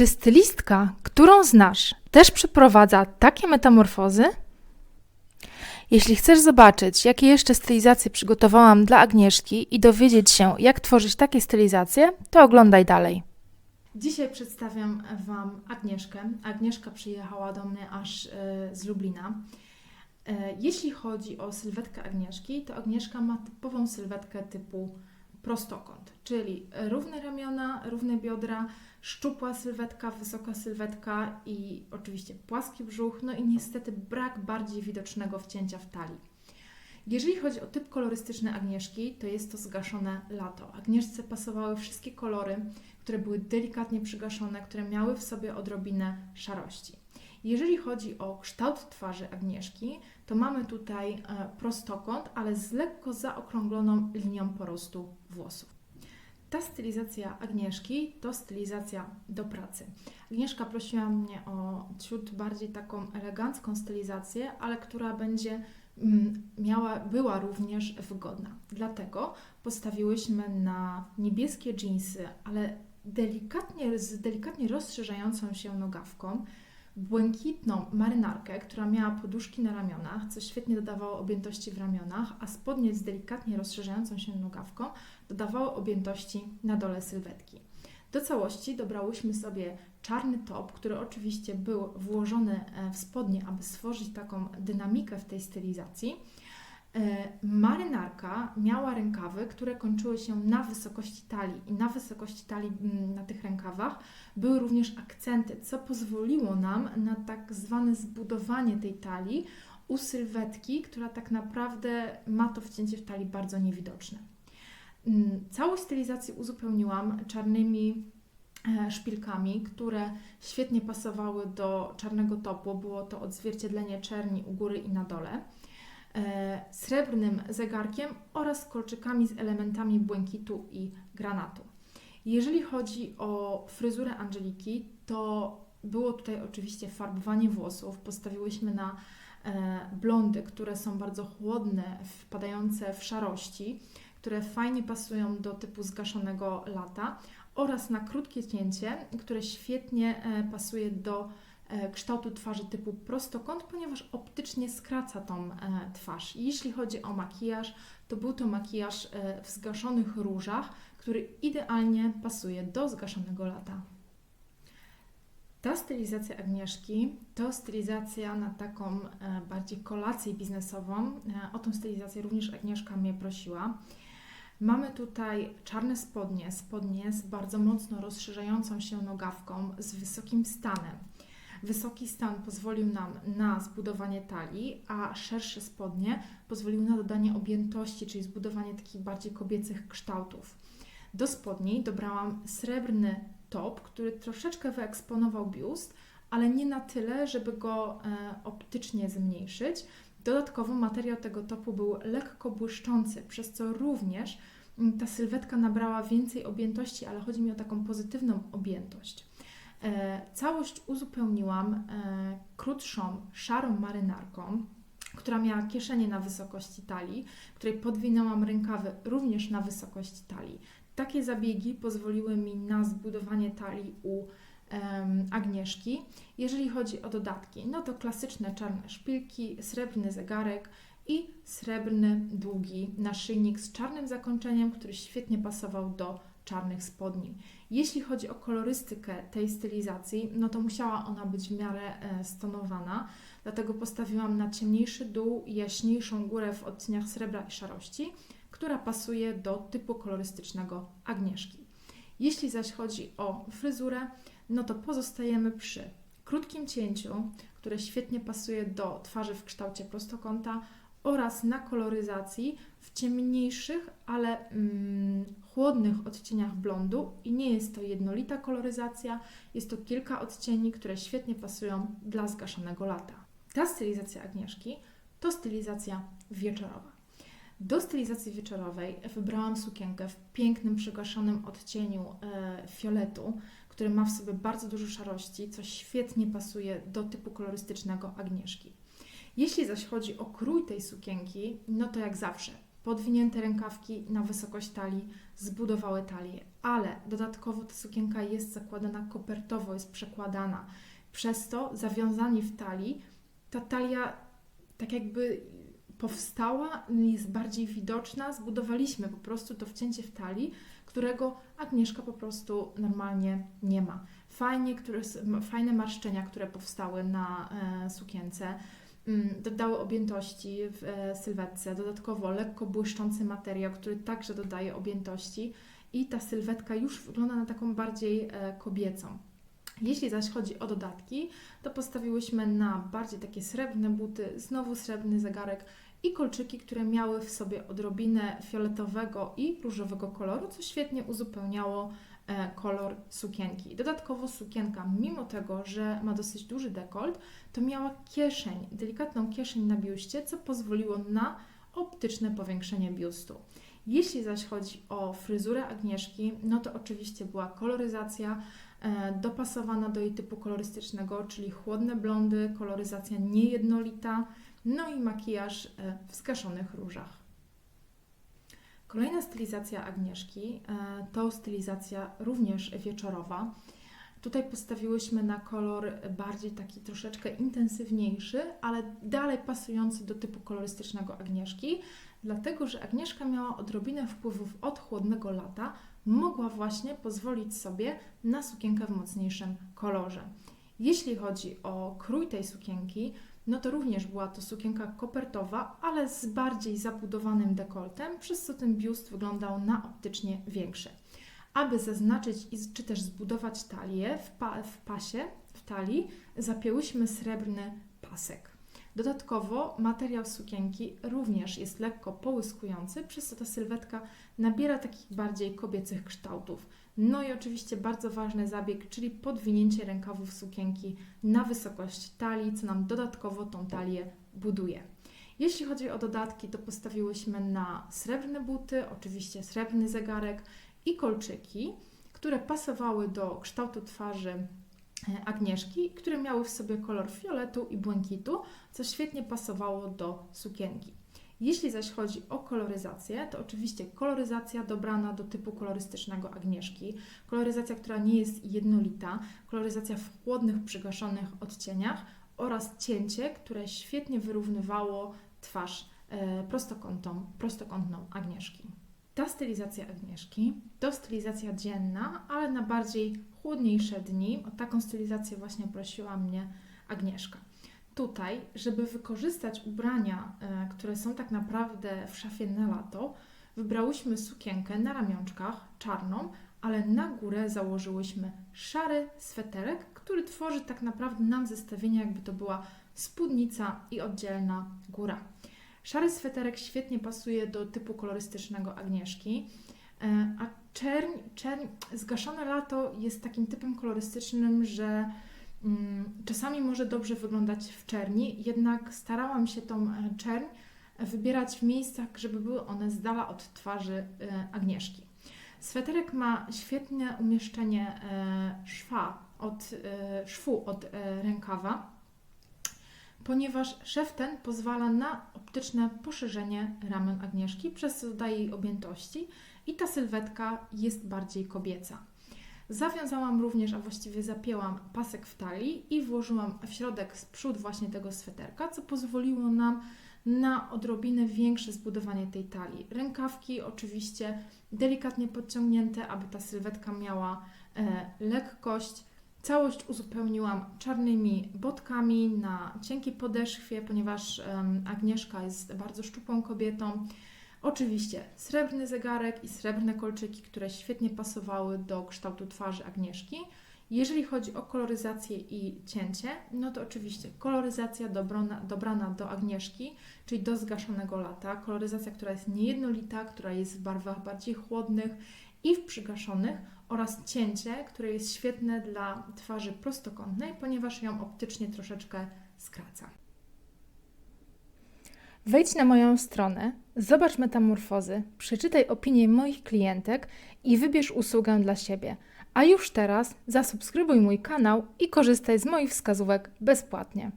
Czy stylistka, którą znasz, też przeprowadza takie metamorfozy? Jeśli chcesz zobaczyć, jakie jeszcze stylizacje przygotowałam dla Agnieszki i dowiedzieć się, jak tworzyć takie stylizacje, to oglądaj dalej. Dzisiaj przedstawiam Wam Agnieszkę. Agnieszka przyjechała do mnie aż e, z Lublina. E, Jeśli chodzi o sylwetkę Agnieszki, to Agnieszka ma typową sylwetkę typu prostokąt, czyli równe ramiona, równe biodra, szczupła sylwetka, wysoka sylwetka i oczywiście płaski brzuch, no i niestety brak bardziej widocznego wcięcia w talii. Jeżeli chodzi o typ kolorystyczny Agnieszki, to jest to zgaszone lato. Agnieszce pasowały wszystkie kolory, które były delikatnie przygaszone, które miały w sobie odrobinę szarości. Jeżeli chodzi o kształt twarzy Agnieszki, to mamy tutaj e, prostokąt, ale z lekko zaokrągloną linią porostu włosów. Ta stylizacja Agnieszki to stylizacja do pracy. Agnieszka prosiła mnie o ciut bardziej taką elegancką stylizację, ale która będzie mm, miała, była również wygodna. Dlatego postawiłyśmy na niebieskie dżinsy, ale delikatnie, z delikatnie rozszerzającą się nogawką, błękitną marynarkę, która miała poduszki na ramionach, co świetnie dodawało objętości w ramionach, a spodnie z delikatnie rozszerzającą się nogawką dodawało objętości na dole sylwetki. Do całości dobrałyśmy sobie czarny top, który oczywiście był włożony e, w spodnie, aby stworzyć taką dynamikę w tej stylizacji. E, Marynarka miała rękawy, które kończyły się na wysokości talii i na wysokości talii mm, na tych rękawach były również akcenty, co pozwoliło nam na tak zwane zbudowanie tej talii u sylwetki, która tak naprawdę ma to wcięcie w talii bardzo niewidoczne. Mm, Całość stylizacji uzupełniłam czarnymi e, szpilkami, które świetnie pasowały do czarnego topu. Było to odzwierciedlenie czerni u góry i na dole. E, Srebrnym zegarkiem oraz kolczykami z elementami błękitu i granatu. Jeżeli chodzi o fryzurę Angeliki, to było tutaj oczywiście farbowanie włosów. Postawiłyśmy na e, blondy, które są bardzo chłodne, wpadające w szarości, które fajnie pasują do typu zgaszonego lata oraz na krótkie cięcie, które świetnie e, pasuje do kształtu twarzy typu prostokąt, ponieważ optycznie skraca tą e, twarz. Jeśli chodzi o makijaż, to był to makijaż e, w zgaszonych różach, który idealnie pasuje do zgaszonego lata. Ta stylizacja Agnieszki to stylizacja na taką e, bardziej kolację biznesową. E, o tą stylizację również Agnieszka mnie prosiła. Mamy tutaj czarne spodnie, spodnie z bardzo mocno rozszerzającą się nogawką, z wysokim stanem. Wysoki stan pozwolił nam na zbudowanie talii, a szersze spodnie pozwoliły na dodanie objętości, czyli zbudowanie takich bardziej kobiecych kształtów. Do spodni dobrałam srebrny top, który troszeczkę wyeksponował biust, ale nie na tyle, żeby go e, optycznie zmniejszyć. Dodatkowo materiał tego topu był lekko błyszczący, przez co również mm, ta sylwetka nabrała więcej objętości, ale chodzi mi o taką pozytywną objętość. E, Całość uzupełniłam e, krótszą, szarą marynarką, która miała kieszenie na wysokości talii, której podwinęłam rękawy również na wysokości talii. Takie zabiegi pozwoliły mi na zbudowanie talii u Agnieszki. Jeżeli chodzi o dodatki, no to klasyczne czarne szpilki, srebrny zegarek i srebrny długi naszyjnik z czarnym zakończeniem, który świetnie pasował do czarnych spodni. Jeśli chodzi o kolorystykę tej stylizacji, no to musiała ona być w miarę e, stonowana, dlatego postawiłam na ciemniejszy dół i jaśniejszą górę w odcieniach srebra i szarości, która pasuje do typu kolorystycznego Agnieszki. Jeśli zaś chodzi o fryzurę, no to pozostajemy przy krótkim cięciu, które świetnie pasuje do twarzy w kształcie prostokąta oraz na koloryzacji w ciemniejszych, ale mm, chłodnych odcieniach blondu i nie jest to jednolita koloryzacja, jest to kilka odcieni, które świetnie pasują dla zgaszonego lata. Ta stylizacja Agnieszki to stylizacja wieczorowa. Do stylizacji wieczorowej wybrałam sukienkę w pięknym, przygaszonym odcieniu e, fioletu, który ma w sobie bardzo dużo szarości, co świetnie pasuje do typu kolorystycznego Agnieszki. Jeśli zaś chodzi o krój tej sukienki, no to jak zawsze podwinięte rękawki na wysokość talii zbudowały talię ale dodatkowo ta sukienka jest zakładana kopertowo, jest przekładana. Przez to zawiązanie w talii, ta talia tak jakby powstała, jest bardziej widoczna. Zbudowaliśmy po prostu to wcięcie w talii, którego Agnieszka po prostu normalnie nie ma. Fajnie, które, fajne marszczenia, które powstały na e, sukience, dodały objętości w e, sylwetce. Dodatkowo lekko błyszczący materiał, który także dodaje objętości i ta sylwetka już wygląda na taką bardziej e, kobiecą. Jeśli zaś chodzi o dodatki, to postawiłyśmy na bardziej takie srebrne buty, znowu srebrny zegarek i kolczyki, które miały w sobie odrobinę fioletowego i różowego koloru, co świetnie uzupełniało kolor sukienki. Dodatkowo sukienka, mimo tego, że ma dosyć duży dekolt, to miała kieszeń, delikatną kieszeń na biuście, co pozwoliło na optyczne powiększenie biustu. Jeśli zaś chodzi o fryzurę Agnieszki, no to oczywiście była koloryzacja e, dopasowana do jej typu kolorystycznego, czyli chłodne blondy, koloryzacja niejednolita, no i makijaż e, w zgaszonych różach. Kolejna stylizacja Agnieszki e, to stylizacja również wieczorowa. Tutaj postawiłyśmy na kolor bardziej taki troszeczkę intensywniejszy, ale dalej pasujący do typu kolorystycznego Agnieszki, dlatego że Agnieszka miała odrobinę wpływów od chłodnego lata, mogła właśnie pozwolić sobie na sukienkę w mocniejszym kolorze. Jeśli chodzi o krój tej sukienki, no to również była to sukienka kopertowa, ale z bardziej zabudowanym dekoltem, przez co ten biust wyglądał na optycznie większy. Aby zaznaczyć czy też zbudować talię w, pa, w pasie, w talii, zapięłyśmy srebrny pasek. Dodatkowo materiał sukienki również jest lekko połyskujący, przez co ta sylwetka nabiera takich bardziej kobiecych kształtów. No i oczywiście bardzo ważny zabieg, czyli podwinięcie rękawów sukienki na wysokość talii, co nam dodatkowo tą talię buduje. Jeśli chodzi o dodatki, to postawiłyśmy na srebrne buty, oczywiście srebrny zegarek i kolczyki, które pasowały do kształtu twarzy e, Agnieszki, które miały w sobie kolor fioletu i błękitu, co świetnie pasowało do sukienki. Jeśli zaś chodzi o koloryzację, to oczywiście koloryzacja dobrana do typu kolorystycznego Agnieszki, koloryzacja, która nie jest jednolita, koloryzacja w chłodnych, przygaszonych odcieniach oraz cięcie, które świetnie wyrównywało twarz e, prostokątną, prostokątną Agnieszki. Ta stylizacja Agnieszki to stylizacja dzienna, ale na bardziej chłodniejsze dni. O taką stylizację właśnie prosiła mnie Agnieszka tutaj, żeby wykorzystać ubrania, e, które są tak naprawdę w szafie na lato, wybrałyśmy sukienkę na ramionczkach, czarną, ale na górę założyłyśmy szary sweterek, który tworzy tak naprawdę nam zestawienie, jakby to była spódnica i oddzielna góra. Szary sweterek świetnie pasuje do typu kolorystycznego Agnieszki, e, a czerń, czerń, zgaszone lato jest takim typem kolorystycznym, że czasami może dobrze wyglądać w czerni, jednak starałam się tą e, czerń wybierać w miejscach, żeby były one z dala od twarzy e, Agnieszki. Sweterek ma świetne umieszczenie e, szwa od, szwu od rękawa, ponieważ szef ten pozwala na optyczne poszerzenie ramion Agnieszki, przez co dodaje jej objętości i ta sylwetka jest bardziej kobieca. Zawiązałam również, a właściwie zapięłam pasek w talii i włożyłam w środek z przód właśnie tego sweterka, co pozwoliło nam na odrobinę większe zbudowanie tej talii. Rękawki oczywiście delikatnie podciągnięte, aby ta sylwetka miała e, lekkość. Całość uzupełniłam czarnymi botkami na cienkiej podeszwie, ponieważ e, Agnieszka jest bardzo szczupłą kobietą. Oczywiście srebrny zegarek i srebrne kolczyki, które świetnie pasowały do kształtu twarzy Agnieszki. Jeżeli chodzi o koloryzację i cięcie, no to oczywiście koloryzacja dobrana, dobrana do Agnieszki, czyli do zgaszonego lata. Koloryzacja, która jest niejednolita, która jest w barwach bardziej chłodnych i w przygaszonych oraz cięcie, które jest świetne dla twarzy prostokątnej, ponieważ ją optycznie troszeczkę skraca. Wejdź na moją stronę, zobacz metamorfozy, przeczytaj opinie moich klientek i wybierz usługę dla siebie. A już teraz zasubskrybuj mój kanał i korzystaj z moich wskazówek bezpłatnie.